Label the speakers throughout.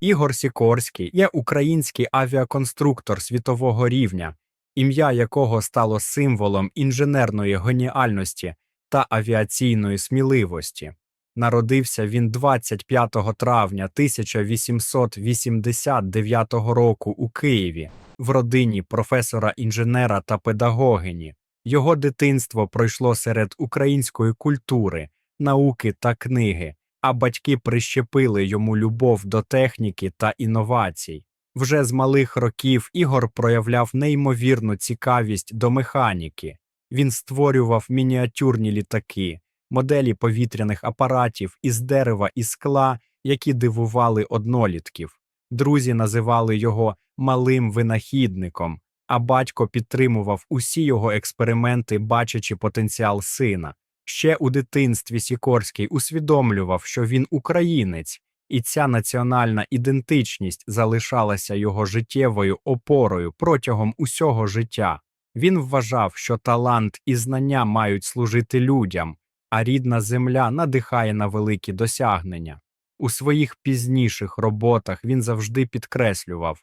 Speaker 1: Ігор Сікорський є український авіаконструктор світового рівня, ім'я якого стало символом інженерної геніальності та авіаційної сміливості. Народився він 25 травня 1889 року у Києві в родині професора інженера та педагогині. Його дитинство пройшло серед української культури, науки та книги, а батьки прищепили йому любов до техніки та інновацій. Вже з малих років Ігор проявляв неймовірну цікавість до механіки. Він створював мініатюрні літаки, моделі повітряних апаратів із дерева і скла, які дивували однолітків. Друзі називали його малим винахідником, а батько підтримував усі його експерименти, бачачи потенціал сина. Ще у дитинстві Сікорський усвідомлював, що він українець, і ця національна ідентичність залишалася його життєвою опорою протягом усього життя. Він вважав, що талант і знання мають служити людям, а рідна земля надихає на великі досягнення. У своїх пізніших роботах він завжди підкреслював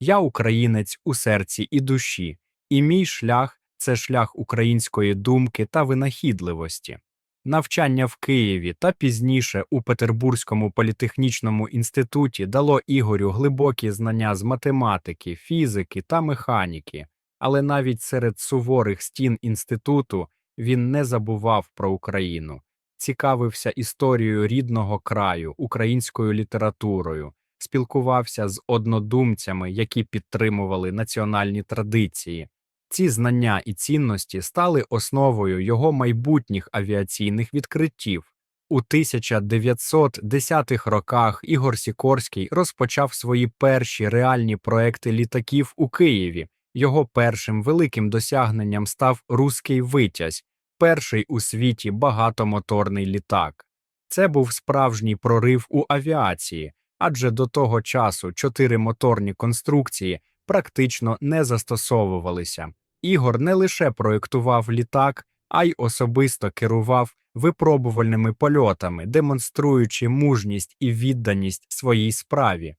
Speaker 1: Я українець у серці і душі, і мій шлях це шлях української думки та винахідливості. Навчання в Києві та пізніше у Петербурзькому політехнічному інституті дало Ігорю глибокі знання з математики, фізики та механіки, але навіть серед суворих стін інституту він не забував про Україну, цікавився історією рідного краю, українською літературою, спілкувався з однодумцями, які підтримували національні традиції. Ці знання і цінності стали основою його майбутніх авіаційних відкриттів. У 1910-х роках Ігор Сікорський розпочав свої перші реальні проекти літаків у Києві. Його першим великим досягненням став Руський витязь, перший у світі багатомоторний літак. Це був справжній прорив у авіації, адже до того часу чотиримоторні конструкції практично не застосовувалися. Ігор не лише проєктував літак, а й особисто керував випробувальними польотами, демонструючи мужність і відданість своїй справі.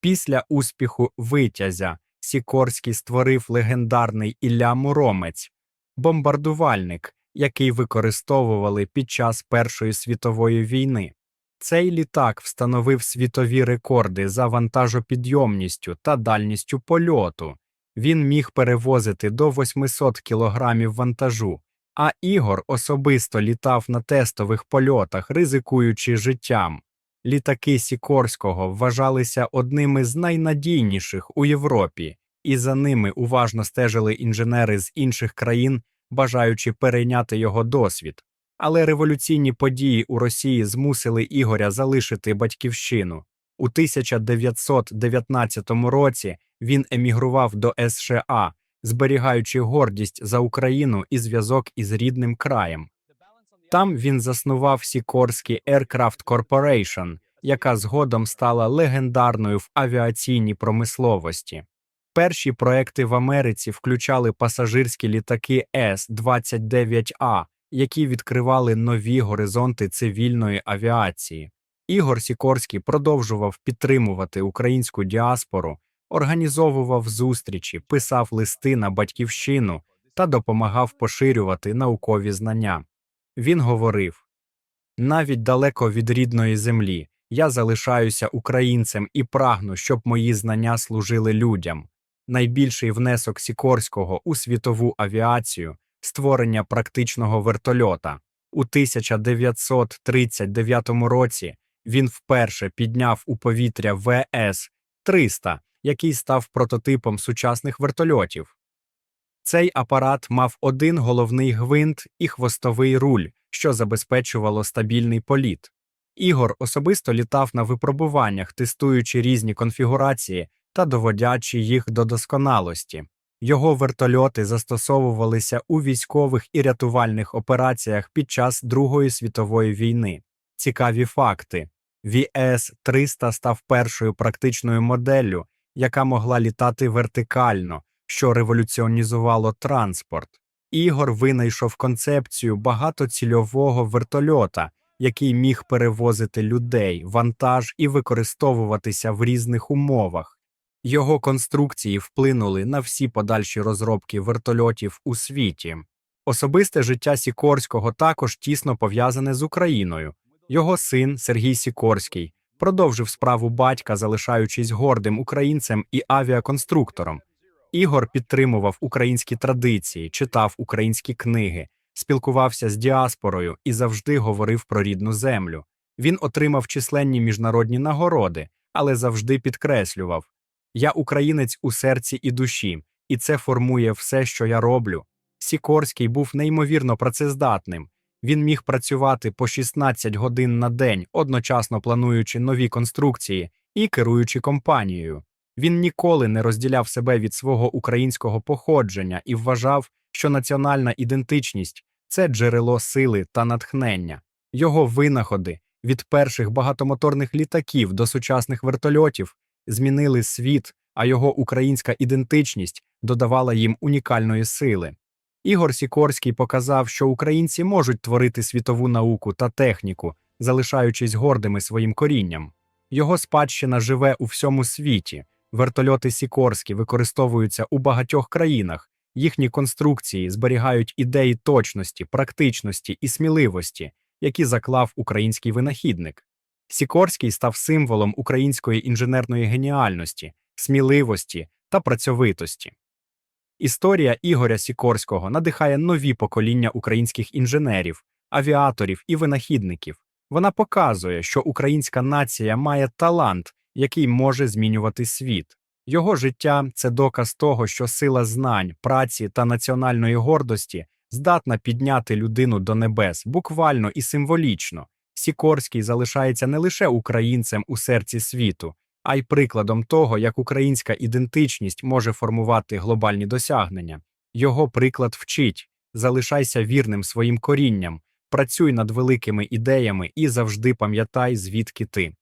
Speaker 1: Після успіху витязя Сікорський створив легендарний Ілля Муромець, бомбардувальник, який використовували під час Першої світової війни. Цей літак встановив світові рекорди за вантажопідйомністю та дальністю польоту. Він міг перевозити до 800 кілограмів вантажу, а Ігор особисто літав на тестових польотах, ризикуючи життям. Літаки Сікорського вважалися одними з найнадійніших у Європі, і за ними уважно стежили інженери з інших країн, бажаючи перейняти його досвід. Але революційні події у Росії змусили Ігоря залишити батьківщину. У 1919 році він емігрував до США, зберігаючи гордість за Україну і зв'язок із рідним краєм. Там він заснував Сікорський Aircraft Corporation, яка згодом стала легендарною в авіаційній промисловості. Перші проекти в Америці включали пасажирські літаки С-29А, які відкривали нові горизонти цивільної авіації. Ігор Сікорський продовжував підтримувати українську діаспору, організовував зустрічі, писав листи на батьківщину та допомагав поширювати наукові знання. Він говорив навіть далеко від рідної землі я залишаюся українцем і прагну, щоб мої знання служили людям. Найбільший внесок Сікорського у світову авіацію створення практичного вертольота. У 1939 році він вперше підняв у повітря ВС 300 який став прототипом сучасних вертольотів. Цей апарат мав один головний гвинт і хвостовий руль, що забезпечувало стабільний політ. Ігор особисто літав на випробуваннях, тестуючи різні конфігурації та доводячи їх до досконалості. Його вертольоти застосовувалися у військових і рятувальних операціях під час Другої світової війни. Цікаві факти: ВС 300 став першою практичною моделлю, яка могла літати вертикально, що революціонізувало транспорт. Ігор винайшов концепцію багатоцільового вертольота, який міг перевозити людей, вантаж і використовуватися в різних умовах. Його конструкції вплинули на всі подальші розробки вертольотів у світі. Особисте життя Сікорського також тісно пов'язане з Україною. Його син Сергій Сікорський продовжив справу батька, залишаючись гордим українцем і авіаконструктором. Ігор підтримував українські традиції, читав українські книги, спілкувався з діаспорою і завжди говорив про рідну землю. Він отримав численні міжнародні нагороди, але завжди підкреслював: Я українець у серці і душі, і це формує все, що я роблю. Сікорський був неймовірно працездатним. Він міг працювати по 16 годин на день, одночасно плануючи нові конструкції і керуючи компанією. Він ніколи не розділяв себе від свого українського походження і вважав, що національна ідентичність це джерело сили та натхнення. Його винаходи від перших багатомоторних літаків до сучасних вертольотів змінили світ, а його українська ідентичність додавала їм унікальної сили. Ігор Сікорський показав, що українці можуть творити світову науку та техніку, залишаючись гордими своїм корінням. Його спадщина живе у всьому світі. Вертольоти Сікорські використовуються у багатьох країнах. Їхні конструкції зберігають ідеї точності, практичності і сміливості, які заклав український винахідник. Сікорський став символом української інженерної геніальності, сміливості та працьовитості. Історія Ігоря Сікорського надихає нові покоління українських інженерів, авіаторів і винахідників. Вона показує, що українська нація має талант, який може змінювати світ. Його життя це доказ того, що сила знань, праці та національної гордості здатна підняти людину до небес буквально і символічно. Сікорський залишається не лише українцем у серці світу, а й прикладом того, як українська ідентичність може формувати глобальні досягнення. Його приклад вчить залишайся вірним своїм корінням, працюй над великими ідеями і завжди пам'ятай, звідки ти.